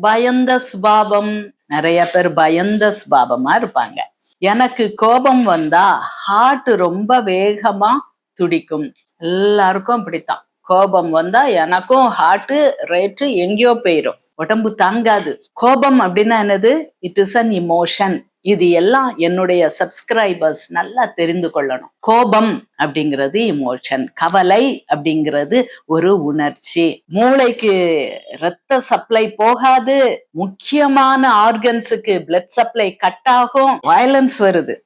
பயந்த சுபாவம். நிறைய பேர் பயந்த சுபாவமா இருப்பாங்க. எனக்கு கோபம் வந்தா ஹார்ட் ரொம்ப வேகமா துடிக்கும். எல்லாருக்கும் அப்படித்தான். கோபம் வந்தா எனக்கும் ஹார்ட் ரேட்டு எங்கேயோ போயிடும் உடம்பு தாங்காது. கோபம் அப்படின்னா என்னது? இட் இஸ் அன் இமோஷன் இது எல்லாம் என்னுடைய சப்ஸ்கிரைபர்ஸ் நல்லா தெரிந்து கொள்ளணும். கோபம் அப்படிங்கிறது இமோஷன் கவலை அப்படிங்கிறது ஒரு உணர்ச்சி. மூளைக்கு ரத்த சப்ளை போகாது முக்கியமான ஆர்கன்ஸுக்கு பிளட் சப்ளை கட் ஆகும் வயலன்ஸ் வருது.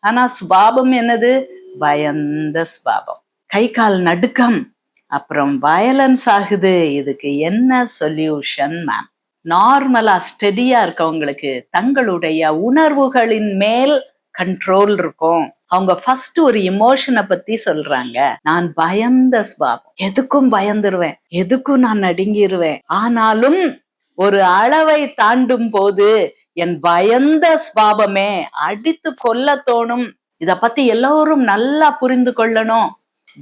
ஆனா சுபாவம் என்னது? பயந்த சுபாவம். கை கால் நடுக்கம் அப்புறம் வயலன்ஸ் ஆகுது. இதுக்கு என்ன சொல்யூஷன் மேம் நார்மலா ஸ்டெடியா இருக்கவங்களுக்கு தங்களுடைய உணர்வுகளின் மேல் கண்ட்ரோல் இருக்கும். அவங்க ஃபர்ஸ்ட் ஒரு இமோஷனை பத்தி சொல்றாங்க. நான் பயந்த சுவாபம் எதுக்கும் பயந்துருவேன். எதுக்கும் நான் நடுங்கிருவேன். ஆனாலும் ஒரு அளவை தாண்டும் போது என் பயந்த சுவாபமே அடித்து கொல்ல தோணும். இத பத்தி எல்லோரும் நல்லா புரிந்து கொள்ளணும்.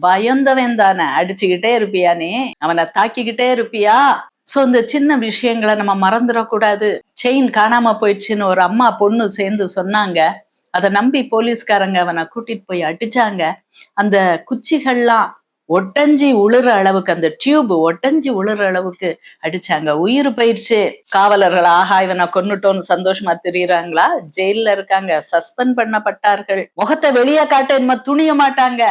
பயந்தவன் தானே. அடிச்சுக்கிட்டே இருப்பியா நீ? அவனை தாக்கிக்கிட்டே இருப்பியா? சோ இந்த சின்ன விஷயங்களை நம்ம மறந்துடக்கூடாது. செயின் காணாம போயிடுச்சுன்னு ஒரு அம்மா பொண்ணு சேர்ந்து சொன்னாங்க. அதை நம்பி போலீஸ்காரங்க அவனை கூட்டிட்டு போய் அடிச்சாங்க. அந்த குச்சிகள்லாம் ஒட்டஞ்சி உளுற அளவுக்கு அந்த டியூப் ஒட்டஞ்சி உளுற அளவுக்கு அடிச்சாங்க. உயிர் போயிடுச்சு. காவலர்கள் ஆஹா இவனை கொன்னுட்டோன்னு சந்தோஷமா தெரியுறாங்களா? ஜெயில்ல இருக்காங்க. சஸ்பெண்ட் பண்ணப்பட்டார்கள். முகத்தை வெளியே காட்ட இனிமே துணிய மாட்டாங்க.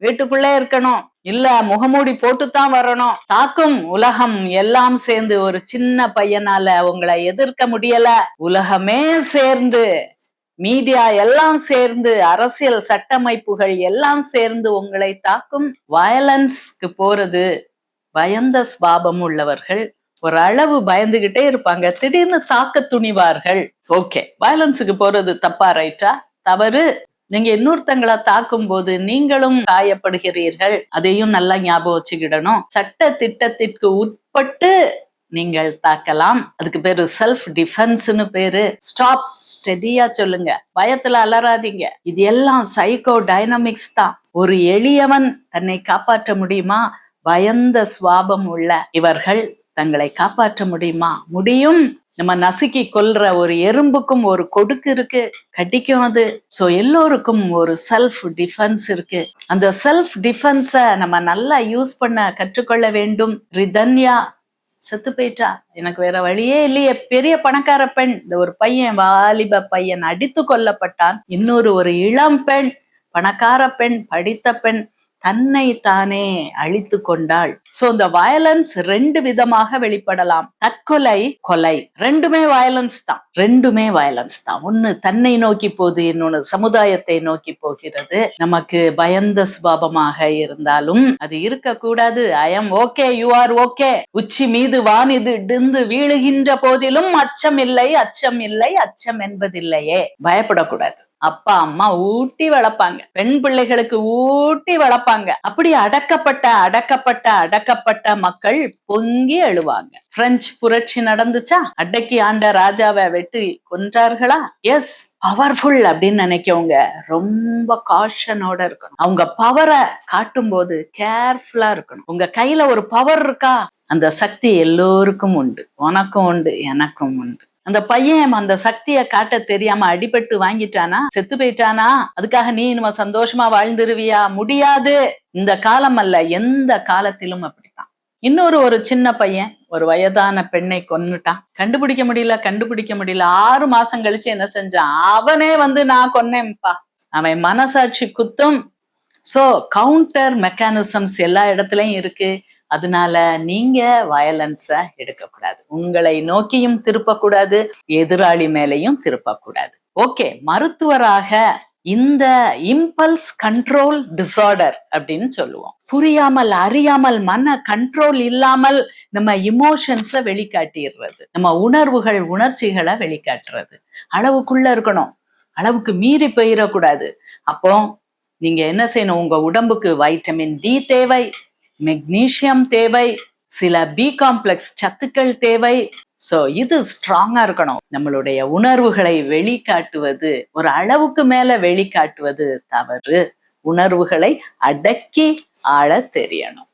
வீட்டுக்குள்ளே இருக்கணும். இல்ல முகமூடி போட்டுத்தான் வரணும். தாக்கும் உலகம் எல்லாம் சேர்ந்து ஒரு சின்ன பையனால உங்களை எதிர்க்க முடியல. உலகமே சேர்ந்து மீடியா எல்லாம் சேர்ந்து அரசியல் சட்டமைப்புகள் எல்லாம் சேர்ந்து உங்களை தாக்கும் வயலன்ஸ்க்கு போறது பயந்த ஸ்வாபம் உள்ளவர்கள் ஒரு அளவு பயந்துகிட்டே இருப்பாங்க. திடீர்னு தாக்க துணிவார்கள். ஓகே வயலன்ஸுக்கு போறது தப்பா ரைட்டா தவறு. நீங்க இன்னொருத்தங்களை தாக்கும் போது நீங்களும் காயப்படுகிறீர்கள். அதையும் நல்லா ஞாபகம் வச்சுக்கிடணும். சட்ட திட்டத்திற்கு உட்பட்டு நீங்கள் தாக்கலாம். அதுக்கு பேரு செல்ஃப் டிஃபென்ஸ்னு பேரு. ஸ்டாப் ஸ்டெடியா சொல்லுங்க. பயத்துல அலறாதீங்க. இது எல்லாம் சைக்கோ டைனமிக்ஸ் தான். ஒரு எளியவன் தன்னை காப்பாற்ற முடியுமா? பயந்த சுவாபம் உள்ள இவர்கள் தங்களை காப்பாற்ற முடியுமா? முடியும். நம்ம நசுக்கி கொல்ற ஒரு எறும்புக்கும் ஒரு கொடுக்கு இருக்கு கடிக்கும் அது. ஸோ எல்லோருக்கும் ஒரு செல்ஃப் டிஃபென்ஸ் இருக்கு. அந்த செல்ஃப் டிஃபென்ஸ நம்ம நல்லா யூஸ் பண்ண கற்றுக்கொள்ள வேண்டும். ரிதன்யா செத்து போயிட்டா. எனக்கு வேற வழியே இல்லையே. பெரிய பணக்கார பெண். இந்த ஒரு பையன் வாலிப பையன் அடித்து கொல்லப்பட்டான். இன்னொரு ஒரு இளம் பெண் பணக்கார பெண் படித்த பெண். தன்னை தானே அழித்து கொண்டாள். சோ இந்த வயலன்ஸ் ரெண்டு விதமாக வெளிப்படலாம். தற்கொலை கொலை. ரெண்டுமே வயலன்ஸ் தான். ரெண்டுமே வயலன்ஸ் தான். ஒண்ணு தன்னை நோக்கி போகுது இன்னொன்னு சமுதாயத்தை நோக்கி போகிறது. நமக்கு பயந்த சுபாவமாக இருந்தாலும் அது இருக்கக்கூடாது. I am okay you are okay உச்சி மீது வானிது இடிந்து வீழுகின்ற போதிலும் அச்சம் இல்லை அச்சம் இல்லை அச்சம் என்பதில்லையே. பயப்படக்கூடாது. அப்பா அம்மா ஊட்டி வளர்ப்பாங்க. பெண் பிள்ளைகளுக்கு ஊட்டி வளர்ப்பாங்க. அப்படி அடக்கப்பட்ட அடக்கப்பட்ட அடக்கப்பட்ட மக்கள் பொங்கி அழுவாங்க பிரெஞ்சு புரட்சி நடந்துச்சா? அடக்கி ஆண்ட ராஜாவை வெட்டி கொன்றார்களா? எஸ் பவர்ஃபுல் அப்படின்னு நினைக்கவங்க ரொம்ப காஷனோட இருக்கணும். அவங்க பவரை காட்டும் போது கேர்ஃபுல்லா இருக்கணும். உங்க கையில ஒரு பவர் இருக்கா? அந்த சக்தி எல்லோருக்கும் உண்டு. உனக்கும் உண்டு எனக்கும் உண்டு. அந்த பையன் அந்த சக்தியை காட்ட தெரியாம அடிபட்டு வாங்கிட்டானா? செத்து போயிட்டானா? அதுக்காக நீ நம்ம சந்தோஷமா வாழ்ந்துருவியா? முடியாது. இந்த காலம் அல்ல எந்த காலத்திலும் அப்படித்தான். இன்னொரு ஒரு சின்ன பையன் ஒரு வயதான பெண்ணை கொன்னுட்டான். கண்டுபிடிக்க முடியல கண்டுபிடிக்க முடியல. ஆறு மாசம் கழிச்சு என்ன செஞ்சான்? அவனே வந்து நான் கொன்னேன்ப்பா. அவன் மனசாட்சி குத்தும். சோ கவுண்டர் மெக்கானிசம்ஸ் எல்லா இடத்துலயும் இருக்கு. அதனால நீங்க வயலன்ஸ எடுக்கக்கூடாது. உங்களை நோக்கியும் திருப்பக்கூடாது எதிராளி மேலையும் திருப்பக்கூடாது. ஓகே மருத்துவராக இந்த இம்பல்ஸ் கண்ட்ரோல் டிசார்டர் அப்படின்னு சொல்லுவோம். புரியாமல் அறியாமல் மன கண்ட்ரோல் இல்லாமல் நம்ம இமோஷன்ஸை வெளிக்காட்டிடுறது. நம்ம உணர்வுகள் உணர்ச்சிகளை வெளிக்காட்டுறது. அளவுக்குள்ள இருக்கணும். அளவுக்கு மீறி போயிடக்கூடாது. அப்போ நீங்க என்ன செய்யணும்? உங்க உடம்புக்கு வைட்டமின் டி தேவை. மெக்னீசியம் தேவை சில பி காம்ப்ளெக்ஸ் சத்துக்கள் தேவை. சோ இது ஸ்ட்ராங்கா இருக்கணும். நம்மளுடைய உணர்வுகளை வெளிக்காட்டுவது ஒரு அளவுக்கு மேல வெளிக்காட்டுவது தவறு. உணர்வுகளை அடக்கி ஆள தெரியணும்.